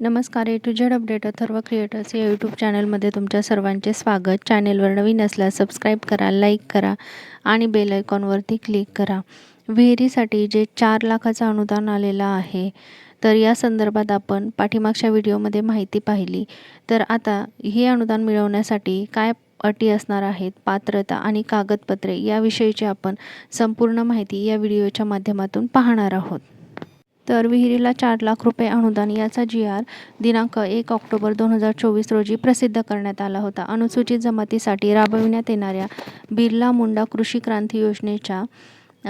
नमस्कार A to Z update Atharva creators या YouTube चॅनलमध्ये तुमच्या सर्वांचे स्वागत. चॅनेलवर नवीन असल्यास सबस्क्राईब करा लाईक करा आणि बेल आयकॉनवरती क्लिक करा. विहिरीसाठी जे चार लाखाचं अनुदान आलेलं आहे तर या संदर्भात आपण पाठीमागच्या व्हिडिओमध्ये माहिती पाहिली. तर आता हे अनुदान मिळवण्यासाठी काय अटी असणार आहेत पात्रता आणि कागदपत्रे याविषयीची आपण संपूर्ण माहिती या व्हिडिओच्या माध्यमातून पाहणार आहोत. तर विहिरीला चार लाख रुपये अनुदान याचा जी आर दिनांक एक ऑक्टोबर दोन हजार चोवीस रोजी प्रसिद्ध करण्यात आला होता. अनुसूचित जमातीसाठी राबविण्यात येणाऱ्या बिर्ला मुंडा कृषी क्रांती योजनेच्या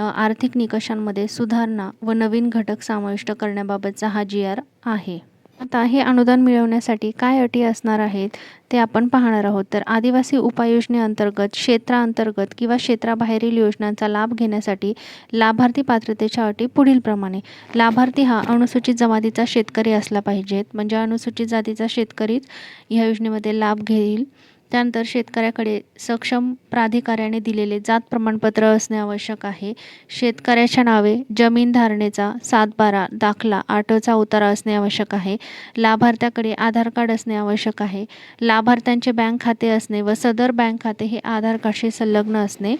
आर्थिक निकषांमध्ये सुधारणा व नवीन घटक समाविष्ट करण्याबाबतचा हा जी आर आहे. आता हे अनुदान मिळवण्यासाठी काय अटी असणार आहेत ते आपण पाहणार आहोत. तर आदिवासी उपाययोजनेअंतर्गत क्षेत्राअंतर्गत किंवा क्षेत्राबाहेरील योजनांचा लाभ घेण्यासाठी लाभार्थी पात्रतेच्या अटी पुढीलप्रमाणे लाभार्थी हा अनुसूचित जमातीचा शेतकरी असला पाहिजेत. म्हणजे अनुसूचित जातीचा शेतकरीच ह्या योजनेमध्ये लाभ घेईल. त्यानंतर शेतकऱ्याकडे सक्षम प्राधिकाऱ्याने दिलेले जात प्रमाणपत्र असणे आवश्यक आहे. शेतकऱ्याच्या नावे जमीन धारणेचा सातबारा दाखला आठचा उतारा असणे आवश्यक आहे. लाभार्थ्याकडे आधार कार्ड असणे आवश्यक आहे. लाभार्थ्यांचे बँक खाते असणे व सदर बँक खाते हे आधार कार्डशी संलग्न असणे.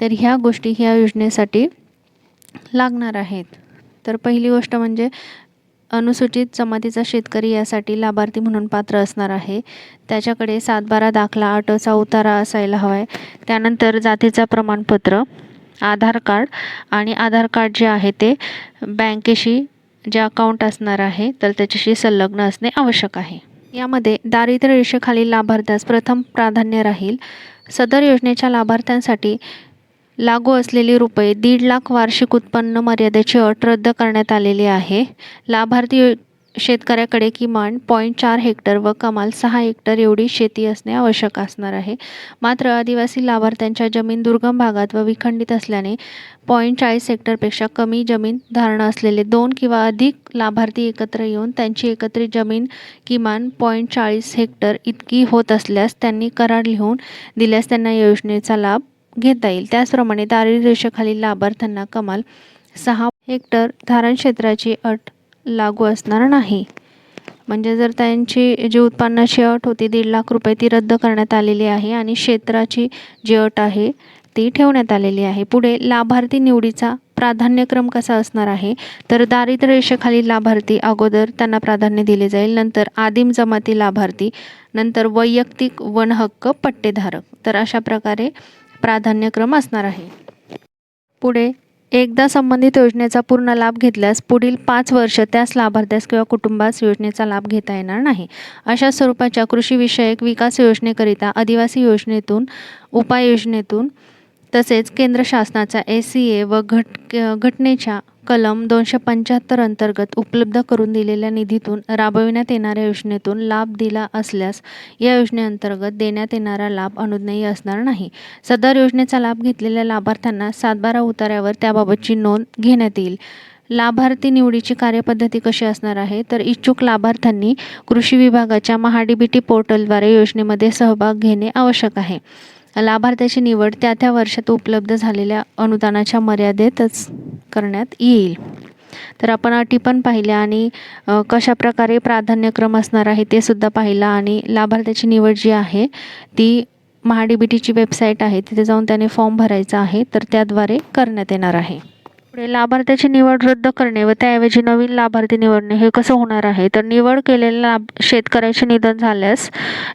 तर ह्या गोष्टी ह्या योजनेसाठी लागणार आहेत. तर पहिली गोष्ट म्हणजे अनुसूचित जमातीचा शेतकरी यासाठी लाभार्थी म्हणून पात्र असणार आहे. त्याच्याकडे सातबारा दाखला आटोचा उतारा असायला हवा आहे त्यानंतर जातीचा प्रमाणपत्र आधार कार्ड आणि आधार कार्ड जे आहे ते बँकेशी जे अकाउंट असणार आहे तर त्याच्याशी संलग्न असणे आवश्यक आहे. यामध्ये दारिद्र्य रेषेखालील लाभार्थ्यास प्रथम प्राधान्य राहील. सदर योजनेच्या लाभार्थ्यांसाठी लागू असलेली रुपये दीड लाख वार्षिक उत्पन्न मर्यादेची अट रद्द करण्यात आलेली आहे. लाभार्थी शेतकऱ्याकडे किमान पॉईंट चार हेक्टर व कमाल सहा हेक्टर एवढी शेती असणे आवश्यक असणार आहे. मात्र आदिवासी लाभार्थ्यांच्या जमीन दुर्गम भागात व विखंडित असल्याने पॉईंट चाळीस हेक्टरपेक्षा कमी जमीन धारणा असलेले दोन किंवा अधिक लाभार्थी एकत्र येऊन त्यांची एकत्रित जमीन किमान पॉईंट चाळीस हेक्टर इतकी होत असल्यास त्यांनी करार लिहून दिल्यास त्यांना योजनेचा लाभ घेता येईल. त्याचप्रमाणे दारिद्र्यरेषेखालील लाभार्थ्यांना कमाल सहा हेक्टर धारण क्षेत्राची अट लागू असणार नाही. म्हणजे जर त्यांची जी उत्पन्नाची अट होती दीड लाख रुपये ती रद्द करण्यात आलेली आहे आणि क्षेत्राची जी अट आहे ती ठेवण्यात आलेली आहे. पुढे लाभार्थी निवडीचा प्राधान्यक्रम कसा असणार आहे? तर दारिद्र्य रेषेखालील लाभार्थी अगोदर त्यांना प्राधान्य दिले जाईल नंतर आदिम जमाती लाभार्थी नंतर वैयक्तिक वनहक्क पट्टेधारक. तर अशा प्रकारे प्राधान्यक्रम असणार आहे. पुढे एकदा संबंधित योजनेचा पूर्ण लाभ घेतल्यास पुढील पाच वर्ष त्याच लाभार्थ्यास किंवा कुटुंबास योजनेचा लाभ घेता येणार नाही. अशा स्वरूपाच्या कृषीविषयक विकास योजनेकरिता आदिवासी योजनेतून उपाययोजनेतून तसेच केंद्र शासनाचा ए सी ए व घट घटनेच्या कलम दोनशे पंच्याहत्तर अंतर्गत उपलब्ध करून दिलेल्या निधीतून राबविण्यात येणाऱ्या योजनेतून लाभ दिला असल्यास या योजनेअंतर्गत देण्यात येणारा लाभ अनुज्ञेय असणार नाही. सदर योजनेचा लाभ घेतलेल्या लाभार्थ्यांना सातबारा उतार्यावर त्याबाबतची नोंद घेण्यात येईल. लाभार्थी निवडीची कार्यपद्धती कशी असणार आहे? तर इच्छुक लाभार्थ्यांनी कृषी विभागाच्या महाडीबीटी पोर्टलद्वारे योजनेमध्ये सहभाग घेणे आवश्यक आहे. लाभार्थ्याची निवड त्या त्या वर्षात उपलब्ध झालेल्या अनुदानाच्या मर्यादेतच करण्यात येईल. तर आपण अटी पण पाहिल्या आणि कशाप्रकारे प्राधान्यक्रम असणार आहे ते सुद्धा पाहिलं आणि लाभार्थ्याची निवड जी आहे ती महाडीबीटीची वेबसाईट आहे तिथे जाऊन त्याने फॉर्म भरायचा आहे तर त्याद्वारे करण्यात येणार आहे. पुढे लाभार्थ्याची निवड रद्द करणे व त्याऐवजी नवीन लाभार्थी निवडणे हे कसं होणार आहे? तर निवड केलेल्या लाभ शेतकऱ्याचे निधन झाल्यास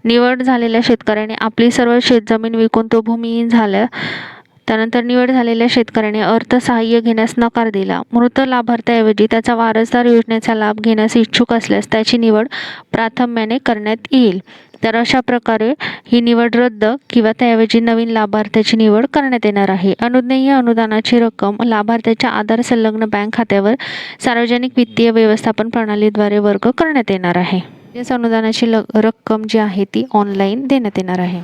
निवड झालेल्या शेतकऱ्याने आपली सर्व शेतजमीन विकून तो भूमिहीन झाल्या त्यानंतर निवड झालेल्या शेतकऱ्याने अर्थसहाय्य घेण्यास नकार दिला. मृत लाभार्थ्याऐवजी त्याचा वारसदार योजनेचा लाभ घेण्यास इच्छुक असल्यास त्याची निवड प्राथम्याने करण्यात येईल. तर अशा प्रकारे ही निवड रद्द किंवा त्याऐवजी नवीन लाभार्थ्याची निवड करण्यात येणार आहे. अनुज्ञेय अनुदानाची रक्कम लाभार्थ्याच्या आधार संलग्न बँक खात्यावर सार्वजनिक वित्तीय व्यवस्थापन प्रणालीद्वारे वर्ग करण्यात येणार आहे. या अनुदानाची ल रक्कम जी आहे ती ऑनलाईन देण्यात येणार आहे.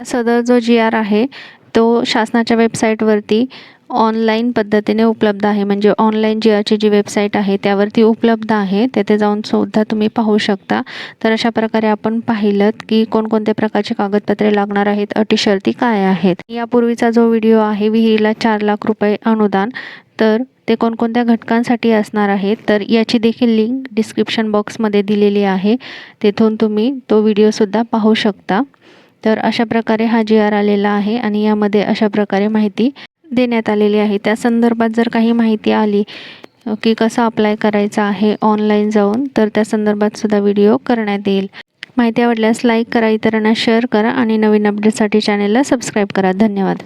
सदर जो जी आर आहे तो शासनाच्या वेबसाईटवरती ऑनलाईन पद्धतीने उपलब्ध आहे. म्हणजे ऑनलाईन जी आची जी वेबसाईट आहे त्यावरती उपलब्ध आहे. तेथे जाऊन सुद्धा तुम्ही पाहू शकता. तर अशा प्रकारे आपण पाहिलं की कोणकोणत्या प्रकारचे कागदपत्रे लागणार आहेत अटी शर्ती काय आहेत. यापूर्वीचा जो व्हिडिओ आहे विहिरीला चार लाख रुपये अनुदान तर ते कोणकोणत्या घटकांसाठी असणार आहे तर याची देखील लिंक डिस्क्रिप्शन बॉक्समध्ये दिलेली आहे. तेथून तुम्ही तो व्हिडिओसुद्धा पाहू शकता. तर अशा प्रकारे हा जी आर आलेला आहे आणि यामध्ये अशा प्रकारे माहिती देण्यात आलेली आहे. त्या संदर्भात जर काही माहिती आली की कसं अप्लाय करायचं आहे ऑनलाईन जाऊन तर त्या संदर्भात सुद्धा व्हिडिओ करण्यात येईल. माहिती आवडल्यास लाईक करा इतरांना शेअर करा आणि नवीन अपडेटसाठी चॅनेलला सबस्क्राईब करा. धन्यवाद.